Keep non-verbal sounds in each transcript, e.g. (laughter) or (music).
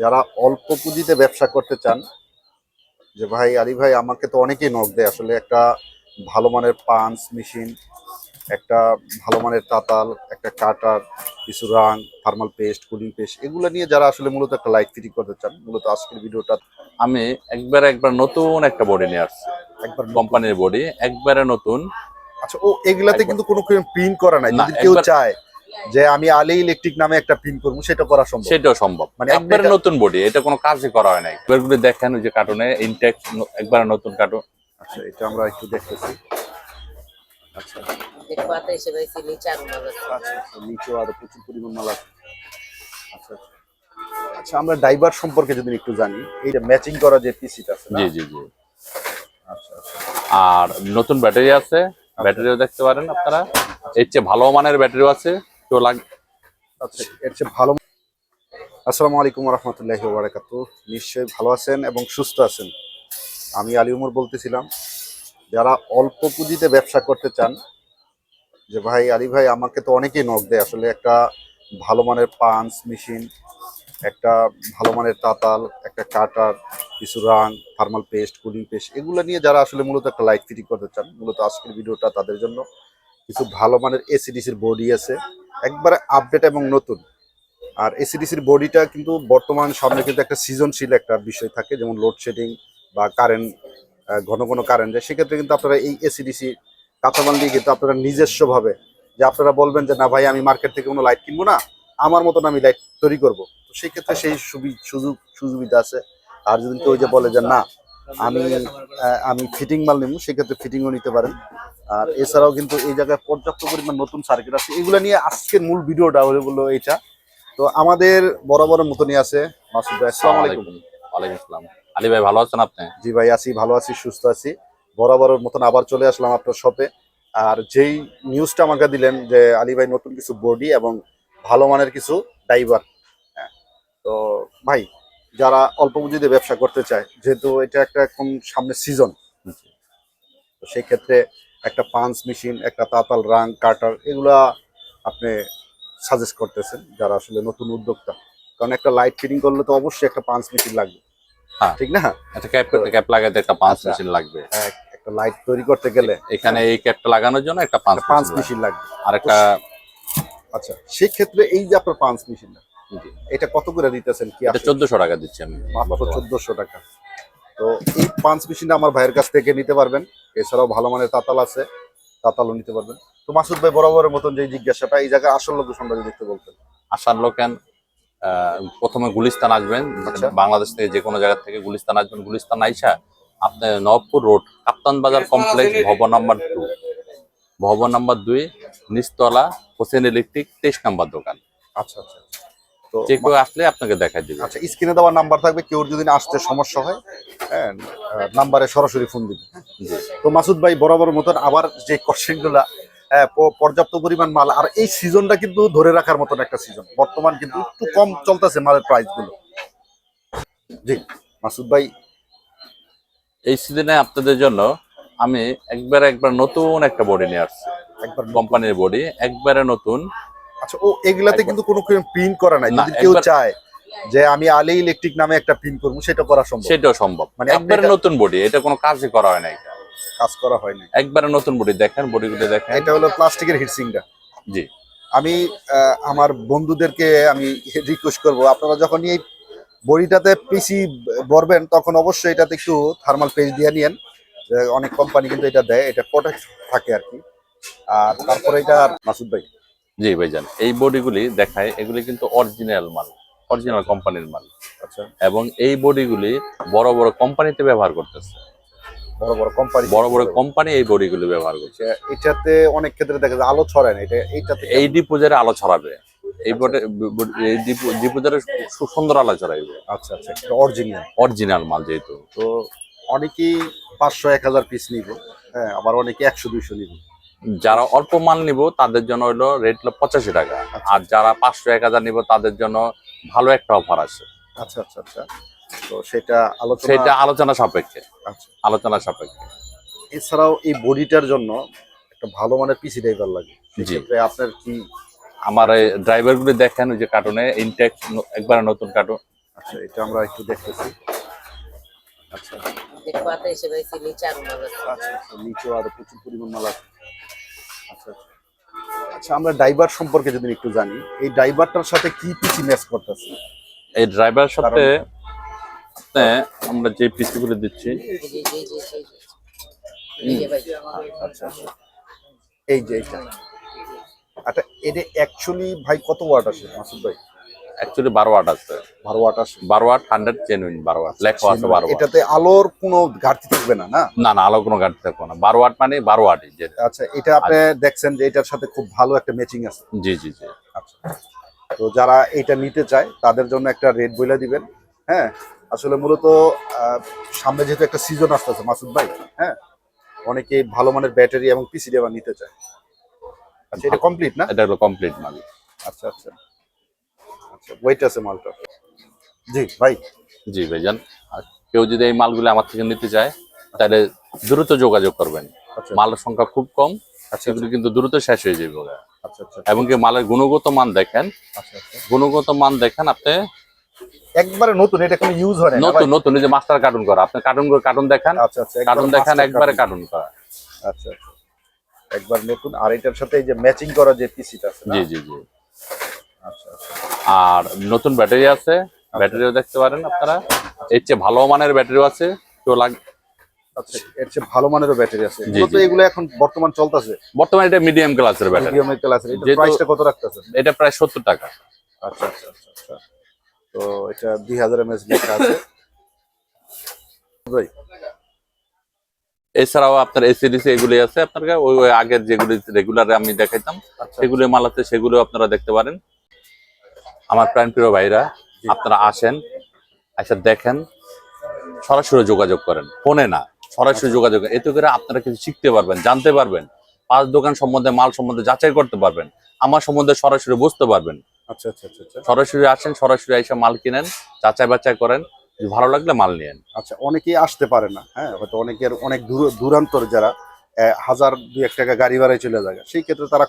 যারা অল্প পুঁজিতে ব্যবসা করতে চান যে ভাই আলী ভাই আমাকে তো অনেকেই নক দেয়। আসলে একটা ভালো মানের পাঞ্চ মেশিন একটা ভালো মানের তাতাল একটা কাটার কিছু রাং থার্মাল পেস্ট কুলিং পেস্ট এগুলো নিয়ে যারা আসলে মূলত একটা লাইট ফিটিং করতে চান মূলত আজকের ভিডিওটা আমি একবার একবার নতুন একটা বডি নিয়ে আসছি। একবার কোম্পানির বডি একবারে নতুন। আচ্ছা ও এগুলাতে কিন্তু কোনো প্রিন্ট করা নাই যদি কেউ চায়। যে আমি আলী ইলেকট্রিক নামে একটা প্রিন্ট করব সেটা করা সম্ভব। সেটাও সম্ভব। মানে একবারে নতুন বডি এটা কোনো কাজই করা হয় নাই। এবারগুলো দেখেন ওই যে কার্টুনে ইনটেক একবারে নতুন কার্টুন আচ্ছা এটা আমরা একটু দেখতেছি। আচ্ছা। আচ্ছা আচ্ছা নিচেও আরও প্রচুর পরিমাণ মাল আছে। আচ্ছা আচ্ছা। আমরা ড্রাইভার সম্পর্কে যদি একটু জানি এই যে ম্যাচিং করা যে পিসিটা আছে না? জি জি জি। আচ্ছা আচ্ছা। আর নতুন ব্যাটারি আছে। ব্যাটারিও দেখতে পারেন আপনারা। এর চেয়ে ভালো মানের ব্যাটারিও আছে। তো লাগ আচ্ছা এর চেয়ে ভালো আসসালামু আলাইকুম রহমতুল্লাহি ওবারাকাতু। নিশ্চয়ই ভালো আছেন এবং সুস্থ আছেন। আমি আলী উমর বলতেছিলাম, যারা অল্প পুঁজিতে ব্যবসা করতে চান, যে ভাই, আলী ভাই, আমাকে তো অনেকেই নক দেয়। আসলে একটা ভালো মানের পাঞ্চ মেশিন, একটা ভালো মানের তাতাল, একটা কাটার কিছু রাং থার্মাল পেস্ট কুলিং পেস্ট এগুলো নিয়ে যারা আসলে মূলত একটা লাইট ফিটিং করতে চান, মূলত আজকের ভিডিওটা তাদের জন্য কিছু ভালো মানের এসিডিসির বডি আছে। একবারে আপডেট এবং নতুন। আর এসিডিসির বডিটা কিন্তু বর্তমান সামনে কিন্তু একটা সৃজনশীল একটা বিষয় থাকে, যেমন লোডশেডিং বা কারেন্ট ঘন ঘন কারেন্ট যায়। সেক্ষেত্রে কিন্তু আপনারা এই এসিডিসি কাঁচামাল দিয়ে কিন্তু আপনারা নিজস্বভাবে, যে আপনারা বলবেন যে, না ভাই, আমি মার্কেট থেকে কোনো লাইট কিনবো না, আমার মতন আমি লাইট তৈরি করব। তো সেই ক্ষেত্রে সেই সুবি, সুযোগ, সুবিধা আছে। আর যদি কেউ যে বলে যে, না আমি আমি ফিটিং মাল নেব সেক্ষেত্রে ফিটিংও নিতে পারেন। আর এছাড়াও কিন্তু এই জায়গায় পর্যাপ্ত পরিমাণ নতুন সার্কিট আছে। এগুলো নিয়ে আজকের মূল ভিডিওটা হলো বলল এইটা। তো আমাদের বরাবরের মতনই আছে। মাসুদ ভাই আসসালামু আলাইকুম। ওয়ালাইকুম আসসালাম। আলী ভাই ভালো আছেন আপনি? জি ভাই আছি ভালো আছি সুস্থ আছি। বরাবরের মতন আবার চলে আসলাম আপনার শপে আর যেই নিউজটা আমাকে দিলেন যে আলী ভাই নতুন কিছু বডি এবং ভালো মানের কিছু ড্রাইভার তো ভাই যারা অল্প পুঁজিতে ব্যবসা করতে চায় যেহেতু এটা একটা এখন সামনে সিজন তো সেই ক্ষেত্রে একটা পাঞ্চ মেশিন একটা তাতাল রাং কাটার এগুলা আপনি সাজেস্ট করতেছেন যারা আসলে নতুন উদ্যোক্তা। কারণ একটা লাইট ফিটিং করলে তো অবশ্যই একটা পাঞ্চ মেশিন লাগবে। হ্যাঁ। ঠিক না? একটা ক্যাপ ক্যাপ লাগাতে একটা পাঁচ আচ্ছা। মেশিন লাগবে। এক- একটা লাইট তৈরি করতে গেলে। এখানে এই ক্যাপটা লাগানোর জন্য একটা পাঁচ পাঁচ মেশিন লাগবে। আর একটা আচ্ছা সেই ক্ষেত্রে এই যে আপনার পাঁচ মেশিন জি, এটা কত করে দিতেছেন কি এটা চোদ্দশো টাকা দিচ্ছি আমি মাত্র। চোদ্দশো টাকা। তো এই পাঁচ মেশিনটা আমার ভাইয়ের কাছ থেকে নিতে পারবেন। এছাড়াও ভালো মানের তাতাল আছে তাতালও নিতে পারবেন। তো মাসুদ ভাই বরাবরের মতন যে জিজ্ঞাসাটা এই জায়গায় আসল লোকেশনটা যদি একটু বলতেন। আসার লোকেন প্রথমে গুলিস্তান আসবেন আচ্ছা। বাংলাদেশ থেকে যে কোনো জায়গা থেকে গুলিস্তান আসবেন। গুলিস্তান আইসা আপনি নবপুর রোড কাপ্তান বাজার কমপ্লেক্স ভবন নাম্বার টু ভবন নাম্বার দুই নিচতলা হোসেন ইলেকট্রিক তেইশ নাম্বার দোকান। আচ্ছা আচ্ছা। যে কেউ আসলে আপনাকে দেখা দিবে। আচ্ছা স্ক্রিনে দেওয়ার নাম্বার থাকবে কেউ যদি আসতে সমস্যা হয় হ্যাঁ নাম্বারে সরাসরি ফোন দিবে। তো মাসুদ ভাই বরাবর মতন আবার যে কোশ্চেনগুলা পর্যাপ্ত পরিমাণ মাল আর এই সিজনটা কিন্তু ধরে রাখার মতন একটা সিজন বর্তমান কিন্তু একটু কম চলতেছে মালের প্রাইসগুলো জি মাসুদ ভাই। এই সিজনে আপনাদের জন্য আমি একবার একবার নতুন একটা বডি নিয়ে আসছি। একবার কোম্পানির বডি একবারে নতুন আচ্ছা ও এগুলাতে কিন্তু কোনো প্রিন্ট করা নাই যদি কেউ চায় যে আমি আলী ইলেকট্রিক নামে একটা প্রিন্ট করব সেটা করা সম্ভব? সেটাও সম্ভব। মানে একবারে নতুন বডি এটা কোনো কাজই করা হয় নাই। কাজ করা হয়নি একবারে নতুন বডি দেখেন বডিগুলো দেখেন। এটা হলো প্লাস্টিকের হিটসিংটা জি। আমি আমার বন্ধুদেরকে আমি রিকোয়েস্ট করব আপনারা যখন এই বড়িটাতে পিসি ভরবেন তখন অবশ্যই এটাতে একটু থার্মাল পেজ দিয়ে নিয়েন। যে অনেক কোম্পানি কিন্তু এটা দেয় এটা প্রোটেক্ট থাকে আর কি। আর তারপরে এটা মাসুদ ভাই। জি ভাইজান এই বডিগুলি দেখায় এগুলি কিন্তু অরিজিনাল মাল অরিজিনাল কোম্পানির মাল। আচ্ছা। এবং এই বডিগুলি বড় বড় কোম্পানিতে ব্যবহার করতেছে। বড় বড় কোম্পানি বড় বড় কোম্পানি এই বডিগুলি ব্যবহার করছে এটাতে অনেক ক্ষেত্রে দেখা যায় আলো ছড়ায় না এটা এইটাতে এই ডিপোজারে আলো ছড়াবে। এই বডি এই ডিপোজারে খুব সুন্দর আলো ছড়াইবে। আচ্ছা আচ্ছা অরিজিনাল অরিজিনাল মাল যেহেতু। তো অনেকেই পাঁচশো এক হাজার পিস নিব। হ্যাঁ আবার অনেকে একশো দুইশো নিব। যারা অল্প মাল নিব তাদের জন্য হলো রেট হলো পঁচাশি টাকা। আর যারা পাঁচশো এক হাজার নিব তাদের জন্য ভালো একটা অফার আছে। আচ্ছা আচ্ছা আচ্ছা। তো সেটা আলোচনা সেটা আলোচনা সাপেক্ষে। আচ্ছা। আলোচনা সাপেক্ষে। এছাড়াও এই বডিটার জন্য একটা ভালো মানের পিসি ড্রাইভার লাগে। জি। সেক্ষেত্রে আপনার কি আমার এই ড্রাইভার গুলি দেখেন ওই যে কার্টুনে ইনটেক একবারে নতুন কার্টুন আচ্ছা এটা আমরা একটু দেখতেছি। আচ্ছা। নিচে আরও মাল আছে। আচ্ছা আচ্ছা নিচে আরও প্রচুর পরিমাণ মাল আছে। আচ্ছা আচ্ছা। আচ্ছা আমরা ড্রাইভার সম্পর্কে যদি একটু জানি এই ড্রাইভারটার সাথে কি পিসি ম্যাচ করতেছে? এই ড্রাইভার সাথে আপনি আমরা যে পিসি গুলো দিচ্ছি। আচ্ছা এই যে এইটা। আচ্ছা এটা অ্যাকচুয়ালি ভাই কত ওয়ার্ড আছে মাসুদ ভাই? অ্যাকচুয়ালি বারো ওয়াট আছে। বারো ওয়াট আসে বারো ওয়াট হান্ড্রেড জেনুইন বারো ওয়াট লেখা আছে বারো এটাতে আলোর কোনো ঘাটতি থাকবে না না? না না আলো কোনো ঘাটতি থাকবে না। বারো ওয়াট মানে বারো ওয়াটই যে আচ্ছা এটা আপনি দেখছেন যে এটার সাথে খুব ভালো একটা ম্যাচিং আছে। জি জি জি। আচ্ছা। তো যারা এটা নিতে চায় তাদের জন্য একটা রেট বইলা দিবেন। হ্যাঁ আসলে মূলত সামনে যেহেতু একটা সিজন আসতেছে মাসুদ ভাই হ্যাঁ অনেকে ভালো মানের ব্যাটারি এবং পিসি আবার নিতে চায়। আচ্ছা এটা কমপ্লিট না? এটা হলো কমপ্লিট মাল আচ্ছা আচ্ছা। আচ্ছা ওয়েট আছে মালটা জি ভাই। জি ভাইজান। আর কেউ যদি এই মালগুলো আমার থেকে নিতে চায় তাহলে দ্রুত যোগাযোগ করবেন। আচ্ছা। মালের সংখ্যা খুব কম আচ্ছা সেগুলো কিন্তু দ্রুত শেষ হয়ে যাবে আচ্ছা আচ্ছা। এবং কি মালের গুণগত মান দেখেন আচ্ছা আচ্ছা। গুণগত মান দেখেন আপনি। একবারে নতুন এটা কোনো ইউজ হয় না নতুন নতুন এই যে মাস্টার কার্টুন করা আপনি কার্টুন করে কার্টুন দেখেন আচ্ছা আচ্ছা কার্টুন দেখান একবারে কার্টুন করা। আচ্ছা আচ্ছা। একবার নতুন আর এটার সাথে এই যে ম্যাচিং করা যে পিসিটা আছে জি জি জি। আচ্ছা আচ্ছা। আর নতুন ব্যাটারি আছে। ব্যাটারিও দেখতে পারেন আপনারা। এর চেয়ে ভালো মানের ব্যাটারিও আছে। তো লাগ আচ্ছা এর চেয়ে ভালো মানেরও ব্যাটারি আছে। জি, এগুলো এখন বর্তমান চলতেছে। বর্তমানে এটা মিডিয়াম ক্লাসের ব্যাটারি। মিডিয়াম ক্লাসের এটা প্রাইসটা কত রাখতেছে এটা প্রায় সত্তর টাকা। আচ্ছা আচ্ছা আচ্ছা তো এটা এমএস লেখা আছে। ভাই। এছাড়াও আপনার এসিডিসি এগুলি আছে আপনার ওই আগের যেগুলি রেগুলার আমি দেখাইতাম সেগুলি মাল আছে সেগুলো আপনারা দেখতে পারেন। আমার প্রাণ প্রিয় ভাইরা আপনারা আসেন আচ্ছা দেখেন সরাসরি যোগাযোগ করেন। ফোনে না সরাসরি যোগাযোগ করেন। এতে করে আপনারা কিছু শিখতে পারবেন জানতে পারবেন। পাঁচ দোকান সম্বন্ধে মাল সম্বন্ধে যাচাই করতে পারবেন। আমার সম্বন্ধে সরাসরি বুঝতে পারবেন। আচ্ছা আচ্ছা আচ্ছা আচ্ছা। সরাসরি আসেন সরাসরি এসে মাল কিনেন যাচাই বাচাই করেন। ভালো লাগলে মাল নিয়েন। আচ্ছা অনেকেই আসতে পারে না হ্যাঁ? হয়তো অনেকের অনেক দূর দূরান্তর যারা হাজার দুই এক টাকা গাড়ি ভাড়ায় চলে যায়। সেই ক্ষেত্রে তারা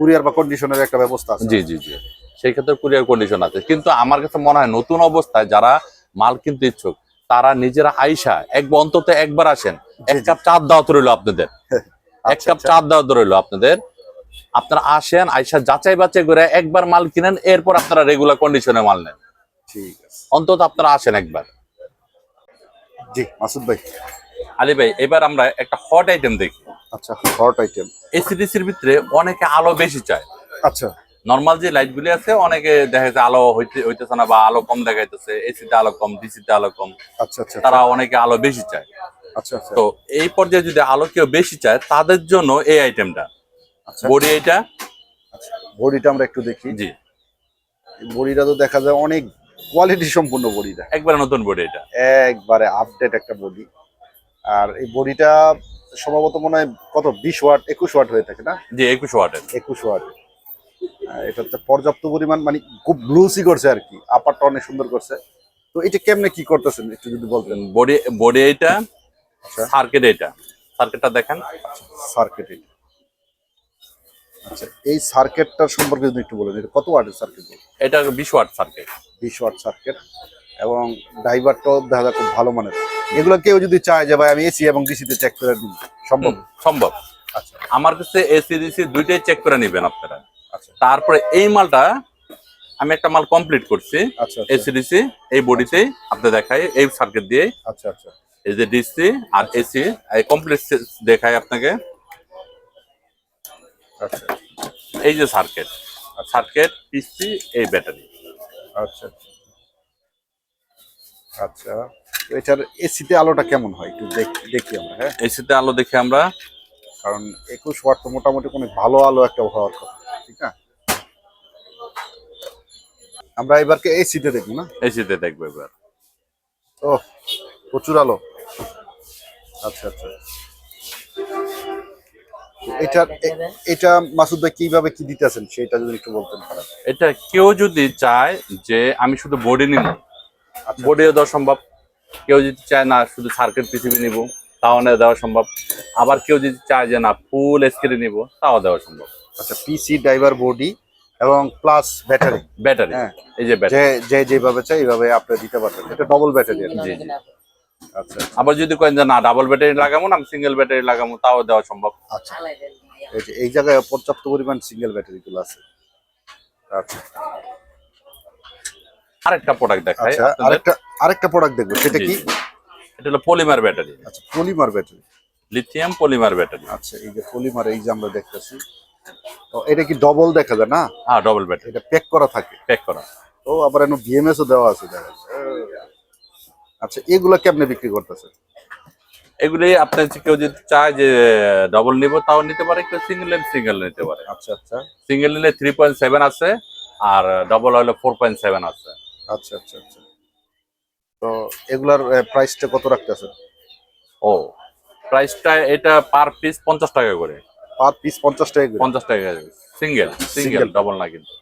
কুরিয়ার বা কন্ডিশনের একটা ব্যবস্থা আছে। জি জি জি। সেই ক্ষেত্রে কুরিয়ার কন্ডিশন আছে। কিন্তু আমার কাছে মনে হয় নতুন অবস্থায় যারা মাল কিনতে ইচ্ছুক তারা নিজেরা আইসা একবার অন্তত একবার আসেন। এক জি, জি। কাপ চার দাওয়াত রইল আপনাদের। (laughs) এক আচ্ছা, কাপ আচ্ছা। চার দাওয়াত রইল আপনাদের। আপনারা আসেন আইসা যাচাই বাছাই করে একবার মাল কিনেন এরপর আপনারা রেগুলার কন্ডিশনে মাল নেন। ঠিক আছে। অন্তত আপনারা আসেন একবার। জি মাসুদ ভাই। আলী ভাই এবার আমরা একটা হট আইটেম দেখি। আচ্ছা হট আইটেম এসিডিসির ভিতরে অনেকে আলো বেশি চায়। আচ্ছা। নর্মাল যে লাইট গুলি আছে অনেকে দেখা যাচ্ছে আলো হইতে হইতেছে না বা আলো কম দেখাইতেছে এসিতে আলো কম ডিসিতে আলো কম। আচ্ছা আচ্ছা তারা অনেকে আলো বেশি চায়। আচ্ছা আচ্ছা। তো এই পর্যায়ে যদি আলো কেউ বেশি চায় তাদের জন্য এই আইটেমটা আচ্ছা। বডি এইটা বডিটা আমরা একটু দেখি। জি। বডিটা তো দেখা যায় অনেক কোয়ালিটি সম্পূর্ণ বডিটা। একবারে নতুন বডি এটা। একবারে আপডেট একটা বডি। আর এই বডিটা সম্ভবত মনে হয় কত বিশ ওয়াট একুশ ওয়াট হয়ে থাকে না? জি একুশ ওয়াটের। একুশ ওয়াট এটা হচ্ছে পর্যাপ্ত পরিমাণ মানে খুব ব্লুসি করছে আর কি। আপারটা অনেক সুন্দর করছে। তো এটা কেমনে কি করতেছেন একটু যদি বলতেন? বডি বডি আচ্ছা। সার্কিট এইটা। সার্কিটটা দেখেন। সার্কিট এটা আচ্ছা এই সার্কিটটার সম্পর্কে যদি একটু বলেন এটা কত ওয়াটের সার্কিট এটা বিশ ওয়াট সার্কিট বিশ ওয়াট সার্কিট এবং ড্রাইভারটাও দেখা যায় খুব ভালো মানের। এগুলো কেউ যদি চায় যে ভাই আমি এসি এবং ডিসিতে চেক করে দিই সম্ভব? সম্ভব। আচ্ছা। আমার কাছে এসি ডিসি দুইটাই চেক করে নেবেন আপনারা। আচ্ছা তারপরে এই মালটা আমি একটা মাল কমপ্লিট করছি আচ্ছা আচ্ছা। এসিডিসি এই বডিতেই আপনি দেখাই এই সার্কিট দিয়ে আচ্ছা আচ্ছা। এই যে ডিসি আর এসি এই কমপ্লিট দেখাই আপনাকে। আচ্ছা। এই যে সার্কিট সার্কিট পিসি এই ব্যাটারি আচ্ছা আচ্ছা। আচ্ছা তো এটার এসিতে আলোটা কেমন হয়? একটু দেখ- দেখি আমরা হ্যাঁ? এসিতে আলো দেখি আমরা। কারণ একুশ ওয়াট তো মোটামুটি কোনো ভালো আলো একটা হওয়ার কথা ঠিক না? আমরা এবারকে এসিতে দেখব না? এসিতে দেখব এবার। ও প্রচুর আলো। আচ্ছা আচ্ছা। এটা এটা মাসুদ ভাই কীভাবে কি দিতেছেন সেটা যদি একটু বলতেন। এটা কেউ যদি চায় যে আমি শুধু বডি নিব আচ্ছা। বডিও দেওয়া সম্ভব। কেউ যদি চায় না শুধু সার্কিট পিসিবি নিব তাও না দেওয়া সম্ভব। আবার কেউ যদি চায় যে না ফুল স্ক্রিন নিব তাও দেওয়া সম্ভব। আচ্ছা পিসি ড্রাইভার বডি এবং প্লাস ব্যাটারি ব্যাটারি হ্যাঁ। এই যে ব্যাটারি যে যে যেভাবে চাই এইভাবে আপনি দিতে পারবেন। এটা ডবল ব্যাটারি জি, জি। আচ্ছা। আবার যদি কয়েন যে না ডাবল ব্যাটারি লাগাবো না সিঙ্গেল ব্যাটারি লাগাবো তাও দেওয়া সম্ভব। আচ্ছা। এই যে এই জায়গায় পর্যাপ্ত পরিমাণ সিঙ্গেল ব্যাটারি গুলো আছে। আচ্ছা। আরেকটা প্রোডাক্ট দেখাই আচ্ছা। আরেকটা আরেকটা প্রোডাক্ট দেখব। সেটা কি? এটা হলো পলিমার ব্যাটারি আচ্ছা polymer battery lithium polymer battery আচ্ছা এই যে পলিমার এই যে আমরা দেখতেছি। এটা কি ডবল দেখা যায় না? হ্যাঁ ডবল ব্যাটারি এটা প্যাক করা থাকে? প্যাক করা। তো আবার এনো বিএমএস ও দেওয়া আছে দেখা আচ্ছা এগুলা কেমনে বিক্রি করতেছে? এগুলি আপনার কেউ যদি চায় যে ডবল নিব তাও নিতে পারে কেউ সিঙ্গেল সিঙ্গেল নিতে পারে। আচ্ছা আচ্ছা। সিঙ্গেল নিলে থ্রি পয়েন্ট সেভেন আছে আর ডবল হলে ফোর পয়েন্ট সেভেন আছে। আচ্ছা আচ্ছা আচ্ছা। তো এগুলার প্রাইসটা কত রাখতেছে? ও প্রাইসটা এটা পার পিস পঞ্চাশ টাকা করে। পার পিস পঞ্চাশ টাকা করে। পঞ্চাশ টাকা সিঙ্গেল সিঙ্গেল ডাবল ডবল না কিন্তু।